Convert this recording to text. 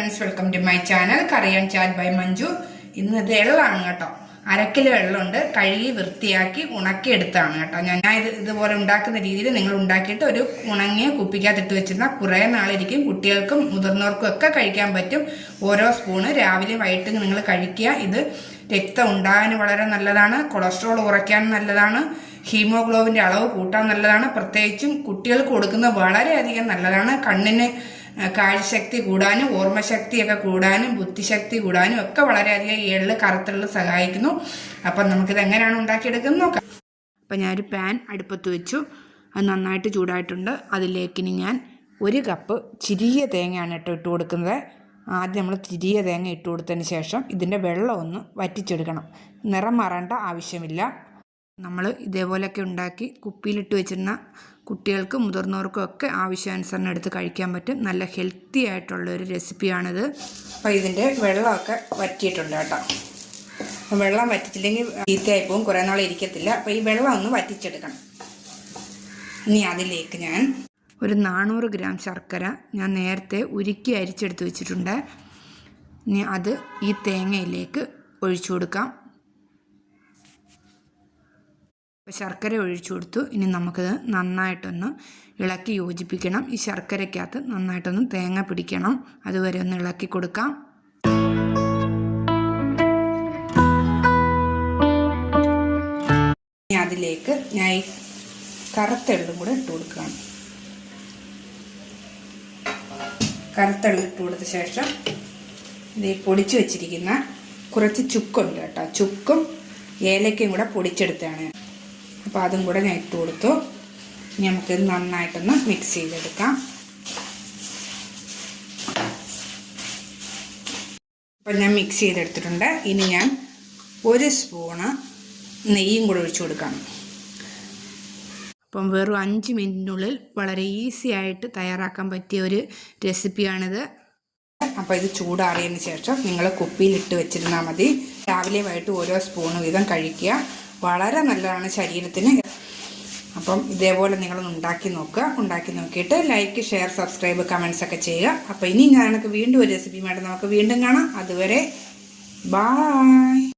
Friends welcome to my channel കറിയാൻ chat by Manju ഇന്ന് ഇത് എള്ളാണ് കേട്ടോ. അരക്കിലോ എള്ളുണ്ട്. കഴുകി വൃത്തിയാക്കി ഉണക്കി എടുത്താണ് കേട്ടോ. ഞാൻ ഇത് ഇതുപോലെ ഉണ്ടാക്കുന്ന രീതിയിൽ നിങ്ങൾ ഉണ്ടാക്കിയിട്ട് ഒരു ഉണങ്ങിയ കുപ്പിക്കകത്തിട്ട് വെച്ചിരുന്നാൽ കുറേ നാളിരിക്കും കുട്ടികൾക്കും മുതിർന്നവർക്കും ഒക്കെ കഴിക്കാൻ പറ്റും. ഓരോ സ്പൂണ് രാവിലെ വൈകിട്ട് നിങ്ങൾ കഴിക്കുക. ഇത് രക്തം ഉണ്ടാകാൻ വളരെ നല്ലതാണ്. കൊളസ്ട്രോൾ കുറയ്ക്കാൻ നല്ലതാണ്. ഹീമോഗ്ലോബിന്റെ അളവ് കൂട്ടാൻ നല്ലതാണ്. പ്രത്യേകിച്ചും കുട്ടികൾക്ക് കൊടുക്കുന്നത് വളരെയധികം നല്ലതാണ്. കണ്ണിന് കാഴ്ചശക്തി കൂടാനും ഓർമ്മശക്തിയൊക്കെ കൂടാനും ബുദ്ധിശക്തി കൂടാനും ഒക്കെ വളരെയധികം ഈ എള്ള് കറുത്തുള്ള സഹായിക്കുന്നു. അപ്പം നമുക്കിത് എങ്ങനെയാണ് ഉണ്ടാക്കിയെടുക്കുന്നത് നോക്കാം. അപ്പം ഞാനൊരു പാൻ അടുപ്പത്ത് വെച്ചു. അത് നന്നായിട്ട് ചൂടായിട്ടുണ്ട്. അതിലേക്ക് ഞാൻ ഒരു കപ്പ് ചിരിയ തേങ്ങയാണ് കേട്ടോ ഇട്ട് കൊടുക്കുന്നത്. ആദ്യം നമ്മൾ ചിരിയ തേങ്ങ ഇട്ട് കൊടുത്തതിന് ശേഷം ഇതിന്റെ വെള്ളം ഒന്ന് വറ്റിച്ചെടുക്കണം. നിറം മാറേണ്ട ആവശ്യമില്ല. നമ്മൾ ഇതേപോലെയൊക്കെ ഉണ്ടാക്കി കുപ്പിയിലിട്ട് വെച്ചിരുന്ന കുട്ടികൾക്കും മുതിർന്നവർക്കും ഒക്കെ ആവശ്യാനുസരണം എടുത്ത് കഴിക്കാൻ പറ്റും. നല്ല ഹെൽത്തി ആയിട്ടുള്ള ഒരു റെസിപ്പിയാണിത്. അപ്പോൾ ഇതിന്റെ വെള്ളമൊക്കെ വറ്റിയിട്ടുണ്ട് കേട്ടോ. അപ്പം വെള്ളം വറ്റിച്ചില്ലെങ്കിൽ ചീത്തയായി പോകും. കുറേ നാൾ ഇരിക്കത്തില്ല. അപ്പോൾ ഈ വെള്ളം ഒന്ന് വറ്റിച്ചെടുക്കണം. ഇനി അതിലേക്ക് ഞാൻ ഒരു നാനൂറ് ഗ്രാം ശർക്കര ഞാൻ നേരത്തെ ഉരുക്കി അരിച്ചെടുത്ത് വെച്ചിട്ടുണ്ട്. ഇനി അത് ഈ തേങ്ങയിലേക്ക് ഒഴിച്ചു കൊടുക്കാം. അപ്പോൾ ശർക്കര ഒഴിച്ചു കൊടുത്തു. ഇനി നമുക്കിത് നന്നായിട്ടൊന്ന് ഇളക്കി യോജിപ്പിക്കണം. ഈ ശർക്കരയ്ക്കകത്ത് നന്നായിട്ടൊന്ന് തേങ്ങ പിടിക്കണം. അതുവരെ ഒന്ന് ഇളക്കി കൊടുക്കാം. ഇനി അതിലേക്ക് ഞാൻ ഈ കറുത്തെള്ളും കൂടെ ഇട്ട് കൊടുക്കുകയാണ്. കറുത്തെള്ളി ഇട്ട് കൊടുത്ത ശേഷം ഇത് പൊടിച്ചു വെച്ചിരിക്കുന്ന കുറച്ച് ചുക്കുണ്ട് കേട്ടോ. ചുക്കും ഏലക്കയും കൂടെ പൊടിച്ചെടുത്തതാണ്. അപ്പോൾ അതും കൂടെ ഞാൻ ഇട്ട് കൊടുത്തു. ഇനി നമുക്കിത് നന്നായിട്ടൊന്ന് മിക്സ് ചെയ്തെടുക്കാം. അപ്പം ഞാൻ മിക്സ് ചെയ്തെടുത്തിട്ടുണ്ട്. ഇനി ഞാൻ ഒരു സ്പൂണ് നെയ്യും കൂടെ ഒഴിച്ചു കൊടുക്കാം. അപ്പം വെറും അഞ്ച് മിനിറ്റിനുള്ളിൽ വളരെ ഈസി ആയിട്ട് തയ്യാറാക്കാൻ പറ്റിയ ഒരു റെസിപ്പിയാണിത് അപ്പോൾ ഇത് ചൂടാറിയതിന് ശേഷം നിങ്ങൾ കുപ്പിയിലിട്ട് വെച്ചിരുന്നാൽ മതി. രാവിലെ വൈകിട്ട് ഓരോ സ്പൂൺ വീതം കഴിക്കുക. വളരെ നല്ലതാണ് ശരീരത്തിന്. അപ്പം ഇതേപോലെ നിങ്ങളൊന്ന് ഉണ്ടാക്കി നോക്കുക. ഉണ്ടാക്കി നോക്കിയിട്ട് ലൈക്ക് ഷെയർ സബ്സ്ക്രൈബ് കമൻസ് ഒക്കെ ചെയ്യുക. അപ്പോൾ ഇനി ഞാനൊക്കെ വീണ്ടും ഒരു റെസിപ്പിയുമായിട്ട് നമുക്ക് വീണ്ടും കാണാം. അതുവരെ ബായ്